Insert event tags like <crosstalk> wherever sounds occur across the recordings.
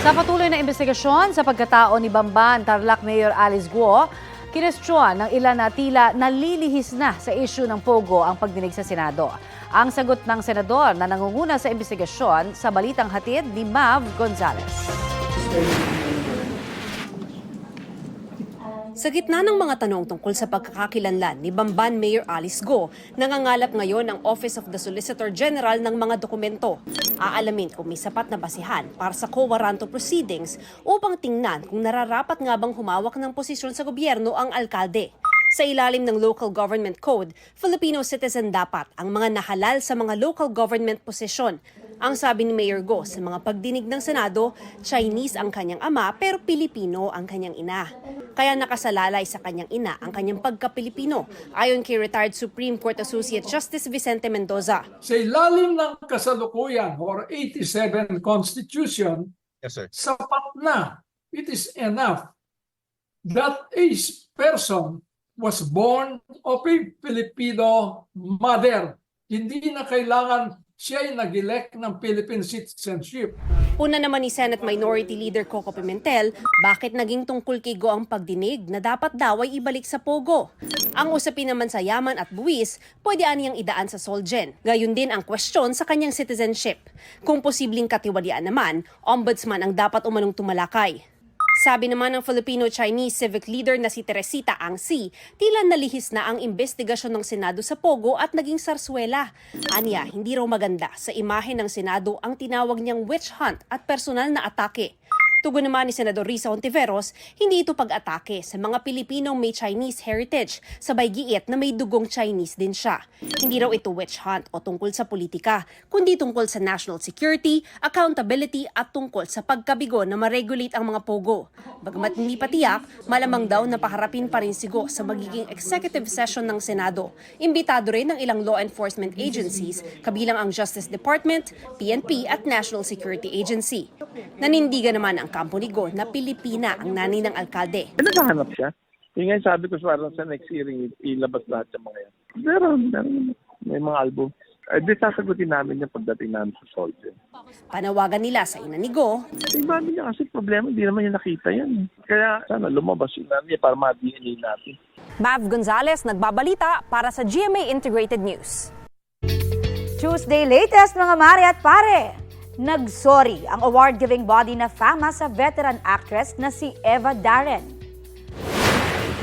Sa patuloy na investigasyon sa pagkatao ni Bamban Tarlac Mayor Alice Guo, kinestyon ng ilan na tila nalilihis na sa isyu ng Pogo ang pagdinig sa Senado. Ang sagot ng senador na nangunguna sa investigasyon sa balitang hatid ni Mav Gonzalez. Sa gitna ng mga tanong tungkol sa pagkakakilanlan ni Bamban Mayor Alice Go, nangangalap ngayon ang Office of the Solicitor General ng mga dokumento. Aalamin kung may sapat na basihan para sa co-warranto proceedings upang tingnan kung nararapat nga bang humawak ng posisyon sa gobyerno ang alkalde. Sa ilalim ng Local Government Code, Filipino citizen dapat ang mga nahalal sa mga local government posisyon. Ang sabi ni Mayor Go sa mga pagdinig ng Senado, Chinese ang kanyang ama pero Pilipino ang kanyang ina. Kaya nakasalalay sa kanyang ina ang kanyang pagka-Pilipino, ayon kay retired Supreme Court Associate Justice Vicente Mendoza. sa ilalim ng kasalukuyan or 87 Constitution, Yes, sir. sapat na, it is enough that a person was born of a Filipino mother. Hindi na kailangan siya ay nag-elect ng Philippine citizenship. Una naman ni Senate Minority Leader Coco Pimentel, bakit naging tungkol kay Go ang pagdinig na dapat daw ay ibalik sa Pogo? Ang usapin naman sa yaman at buwis, pwede aniyang idaan sa Solgen. Gayun din ang kwestiyon sa kanyang citizenship. Kung posibleng katiwalian naman, ombudsman ang dapat umanong tumalakay. Sabi naman ng Filipino-Chinese civic leader na si Teresita Angsi, tila nalihis na ang investigasyon ng Senado sa Pogo at naging sarswela. Aniya, hindi raw maganda sa imahe ng Senado ang tinawag niyang witch hunt at personal na atake. Tugon naman ni Senador Risa Ontiveros, hindi ito pag-atake sa mga Pilipinong may Chinese heritage, sabay giit na may dugong Chinese din siya. Hindi raw ito witch hunt o tungkol sa politika, kundi tungkol sa national security, accountability at tungkol sa pagkabigo na ma-regulate ang mga pogo. Bagamat hindi patiyak, malamang daw na paharapin pa rin sigo sa magiging executive session ng Senado. Imbitado rin ng ilang law enforcement agencies, kabilang ang Justice Department, PNP at National Security Agency. Nanindigan naman ang kampo ni Go na Pilipina ang nanay ng alkalde. Eh, naghahanap siya. Yung nga sabi ko parang sa next hearing, ilabas lahat yung mga yan. Meron, meron. May mga album. Eh, di sasagutin namin yung pagdating namin sa Soldier. Panawagan nila sa ina ni Go, Yung mami niya kasi problema, hindi naman niya nakita yan. Kaya sana lumabas yung nanay para ma-DNA natin. Mav Gonzalez nagbabalita para sa GMA Integrated News. Tuesday latest mga mare at pare. Nagsorry ang award-giving body na fama sa veteran actress na si Eva Darren.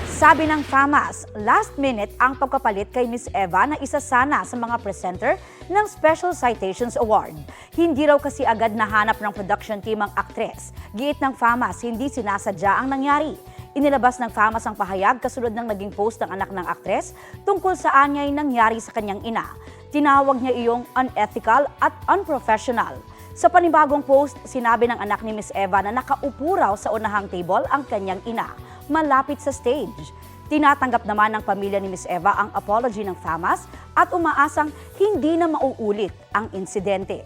Sabi ng FAMAS, last minute ang pagkapalit kay Miss Eva na isa sana sa mga presenter ng Special Citations Award. Hindi raw kasi agad nahanap ng production team ang aktres. Giit ng FAMAS, hindi sinasadya ang nangyari. Inilabas ng FAMAS ang pahayag kasunod ng naging post ng anak ng aktres tungkol sa anyay nangyari sa kanyang ina. Tinawag niya iyong unethical at unprofessional. Sa panibagong post, sinabi ng anak ni Miss Eva na nakaupo raw sa unahang table ang kanyang ina, malapit sa stage. Tinatanggap naman ng pamilya ni Miss Eva ang apology ng FAMAS at umaasang hindi na mauulit ang insidente.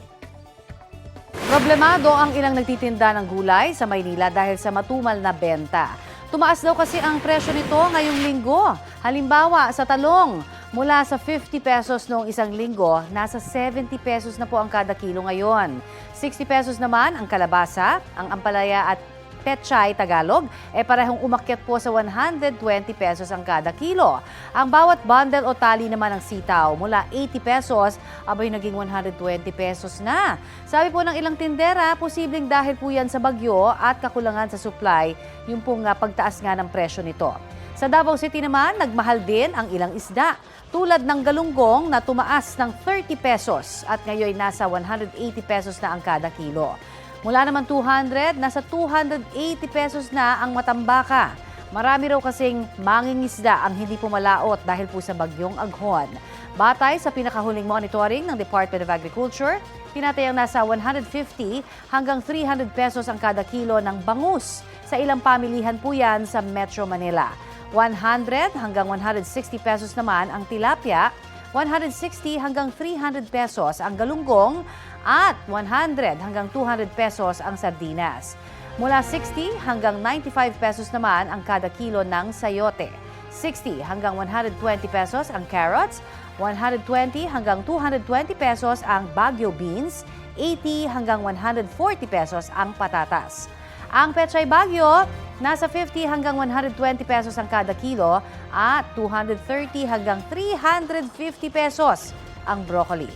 Problemado ang ilang nagtitinda ng gulay sa Maynila dahil sa matumal na benta. Tumaas daw kasi ang presyo nito ngayong linggo. Halimbawa, sa talong, mula sa 50 pesos noong isang linggo, nasa 70 pesos na po ang kada kilo ngayon. 60 pesos naman ang kalabasa, ang ampalaya at Petchay Tagalog, eh parehong umakyat po sa 120 pesos ang kada kilo. Ang bawat bundle o tali naman ng sitaw mula 80 pesos, abay naging 120 pesos na. Sabi po ng ilang tindera, posibleng dahil po yan sa bagyo at kakulangan sa supply, yung pong ah, pagtaas nga ng presyo nito. Sa Davao City naman, nagmahal din ang ilang isda. Tulad ng galunggong na tumaas ng 30 pesos at ngayon nasa 180 pesos na ang kada kilo. Mula naman 200, nasa 280 pesos na ang matambaka. Marami raw kasing mangingisda ang hindi pumalaot dahil po sa bagyong aghon. Batay sa pinakahuling monitoring ng Department of Agriculture, tinatayang nasa 150 hanggang 300 pesos ang kada kilo ng bangus. Sa ilang pamilihan po yan sa Metro Manila. 100 hanggang 160 pesos naman ang tilapia, 160 hanggang 300 pesos ang galunggong at 100 hanggang 200 pesos ang sardinas. Mula 60 hanggang 95 pesos naman ang kada kilo ng sayote. 60 hanggang 120 pesos ang carrots, 120 hanggang 220 pesos ang Baguio beans, 80 hanggang 140 pesos ang patatas. Ang Pechay Bagyo, nasa 50 hanggang 120 pesos ang kada kilo at 230 hanggang 350 pesos ang broccoli.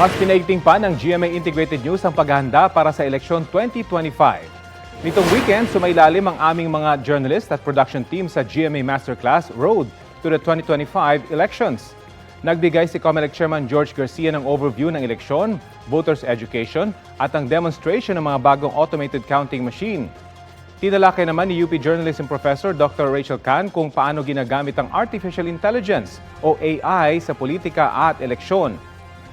Mas pinaigting pa ng GMA Integrated News ang paghahanda para sa eleksyon 2025. Nitong weekend, sumailalim ang aming mga journalist at production team sa GMA Masterclass Road to the 2025 elections. Nagbigay si COMELEC Chairman George Garcia ng overview ng eleksyon, voters education at ang demonstration ng mga bagong automated counting machine. Tinalakay naman ni UP Journalism Professor Dr. Rachel Khan kung paano ginagamit ang Artificial Intelligence o AI sa politika at eleksyon.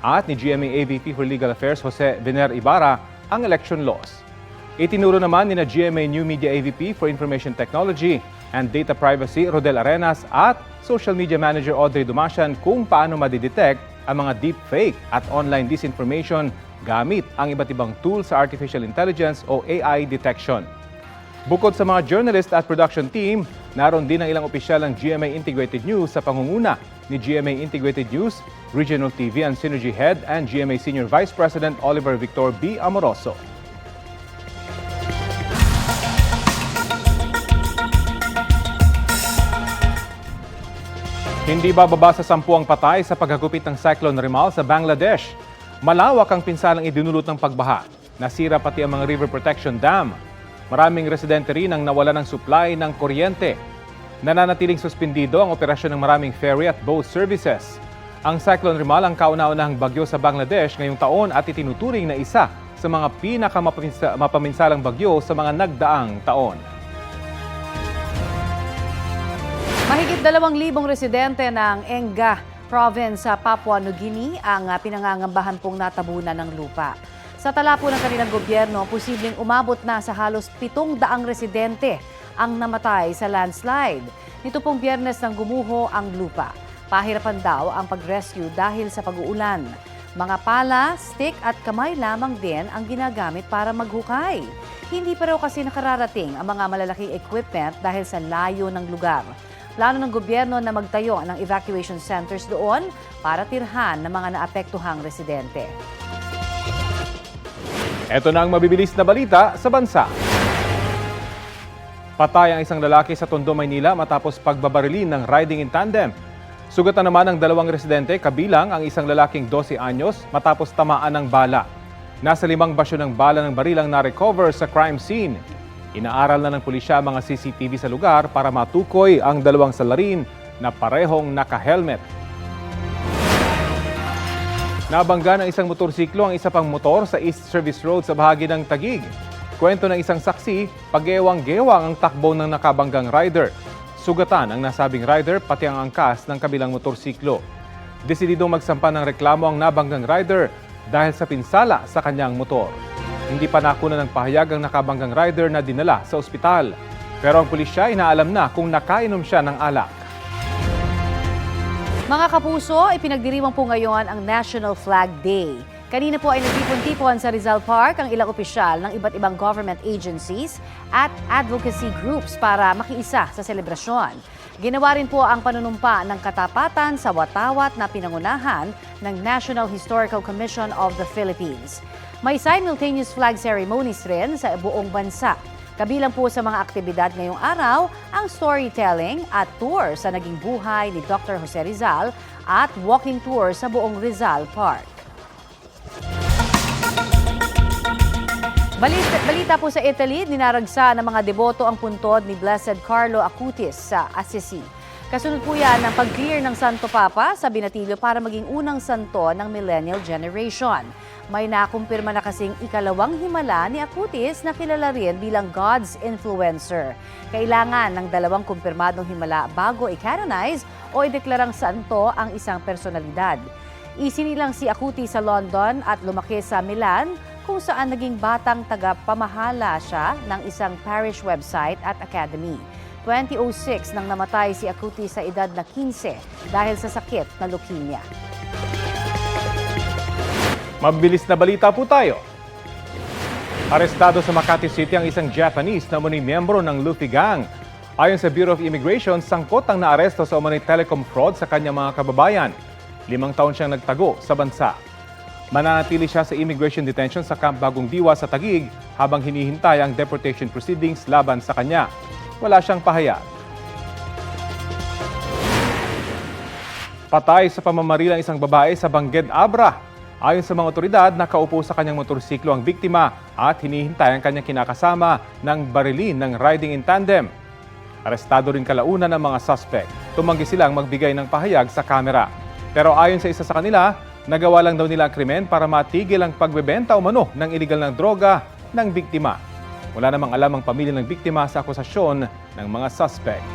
At ni GMA AVP for Legal Affairs Jose Viner Ibarra ang election laws. Itinuro naman ni na GMA New Media AVP for Information Technology and Data Privacy Rodel Arenas at Social Media Manager Audrey Dumasian kung paano madidetect ang mga deepfake at online disinformation gamit ang iba't ibang tools sa artificial intelligence o AI detection. Bukod sa mga journalist at production team, naroon din ang ilang opisyal ng GMA Integrated News sa pangunguna ni GMA Integrated News, Regional TV and Synergy Head and GMA Senior Vice President Oliver Victor B. Amoroso. Hindi bababa sa sampu ang patay sa paghagupit ng Cyclone Rimal sa Bangladesh. Malawak ang pinsalang idinulot ng pagbaha. Nasira pati ang mga river protection dam. Maraming residente rin ang nawala ng supply ng kuryente. Nananatiling suspindido ang operasyon ng maraming ferry at boat services. Ang Cyclone Rimal ang kauna-unahang bagyo sa Bangladesh ngayong taon at itinuturing na isa sa mga pinakamapaminsalang bagyo sa mga nagdaang taon. Mahigit dalawang libong residente ng Enga province sa Papua New Guinea ang ah, pinangangambahan pong natabunan ng lupa. Sa tala po ng kanilang gobyerno, posibleng umabot na sa halos pitong daang residente ang namatay sa landslide. Nito pong biyernes nang gumuho ang lupa. Pahirapan daw ang pag-rescue dahil sa pag-uulan. Mga pala, stick at kamay lamang din ang ginagamit para maghukay. Hindi pa raw kasi nakararating ang mga malalaking equipment dahil sa layo ng lugar. Plano ng gobyerno na magtayo ng evacuation centers doon para tirhan ng mga naapektuhang residente. Ito na ang mabibilis na balita sa bansa. Patay ang isang lalaki sa Tondo, Maynila matapos pagbabarilin ng riding in tandem. Sugatan naman ang dalawang residente kabilang ang isang lalaking 12 anyos matapos tamaan ng bala. Nasa limang basyo ng bala ng barilang na-recover sa crime scene. Inaaral na ng pulisya ang mga CCTV sa lugar para matukoy ang dalawang salarin na parehong naka-helmet. Nabangga ng isang motorsiklo ang isa pang motor sa East Service Road sa bahagi ng Tagig. Kwento ng isang saksi, pag-ewang-gewang ang takbo ng nakabanggang rider. Sugatan ang nasabing rider pati ang angkas ng kabilang motorsiklo. Desididong magsampa ng reklamo ang nabanggang rider dahil sa pinsala sa kanyang motor. Hindi pa nakuna ng pahayag ang nakabanggang rider na dinala sa ospital. Pero ang pulisya inaalam na kung nakainom siya ng alak. Mga kapuso, ipinagdiriwang po ngayon ang National Flag Day. Kanina po ay nagtipon-tipon sa Rizal Park ang ilang opisyal ng iba't ibang government agencies at advocacy groups para makiisa sa selebrasyon. Ginawa rin po ang panunumpa ng katapatan sa watawat na pinangunahan ng National Historical Commission of the Philippines. May simultaneous flag ceremonies rin sa buong bansa. Kabilang po sa mga aktibidad ngayong araw ang storytelling at tour sa naging buhay ni Dr. Jose Rizal at walking tour sa buong Rizal Park. Balita, balita po sa Italy, ninaragsa ng mga deboto ang puntod ni Blessed Carlo Acutis sa Assisi. Kasunod po yan ng pag-clear ng Santo Papa sa binatilyo para maging unang santo ng millennial generation. May nakumpirma na kasing ikalawang himala ni Acutis na kilala rin bilang God's influencer. Kailangan ng dalawang kumpirmadong himala bago i-canonize o ideklarang santo ang isang personalidad. Isinilang si Acutis sa London at lumaki sa Milan kung saan naging batang taga-pamahala siya ng isang parish website at academy. 2006 nang namatay si Acutis sa edad na 15 dahil sa sakit na leukemia. Mabilis na balita po tayo. Arestado sa Makati City ang isang Japanese na umuning miyembro ng Luffy Gang. Ayon sa Bureau of Immigration, sangkot ang naaresto sa umuning telecom fraud sa kanyang mga kababayan. Limang taon siyang nagtago sa bansa. Mananatili siya sa immigration detention sa Camp Bagong Diwa sa Tagig habang hinihintay ang deportation proceedings laban sa kanya. Wala siyang pahayag. Patay sa pamamaril ang isang babae sa Bangged Abra. Ayon sa mga otoridad, nakaupo sa kanyang motorsiklo ang biktima at hinihintay ang kanyang kinakasama ng barilin ng riding in tandem. Arestado rin kalaunan ng mga suspect. Tumanggi silang magbigay ng pahayag sa kamera. Pero ayon sa isa sa kanila, nagawa lang daw nila ang krimen para matigil ang pagbebenta o mano ng iligal ng droga ng biktima. Wala namang alam ang pamilya ng biktima sa akusasyon ng mga suspect.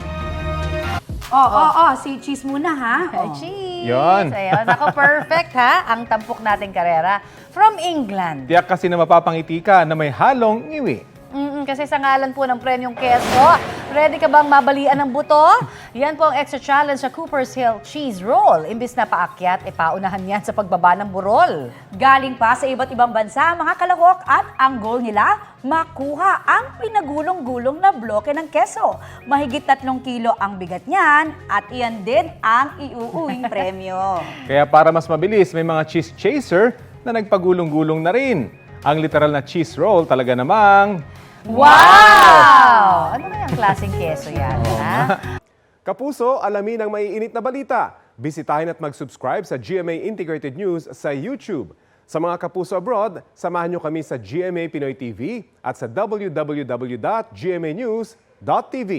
Oh, oh, oh, si Cheese muna ha. Ay, Oh. cheese! Yun. Ayun, ako <laughs> perfect ha, ang tampok nating karera from England. Tiyak kasi na mapapangiti ka na may halong ngiwi. Mm, kasi sa ngalan po ng premyong keso, ready ka bang mabalian ng buto? Yan po ang extra challenge sa Cooper's Hill Cheese Roll. Imbis na paakyat, e paunahan yan sa pagbaba ng burol. Galing pa sa iba't ibang bansa mga kalahok at ang goal nila, makuha ang pinagulong-gulong na bloke ng keso. Mahigit tatlong kilo ang bigat niyan at iyan din ang iuuwing <laughs> premyo. Kaya para mas mabilis, may mga cheese chaser na nagpagulong-gulong na rin. Ang literal na cheese roll talaga namang... Wow! Ano kayang klaseng keso yan, ha? Kapuso, alamin ang maiinit na balita. Bisitahin at mag-subscribe sa GMA Integrated News sa YouTube. Sa mga kapuso abroad, samahan nyo kami sa GMA Pinoy TV at sa www.gmanews.tv.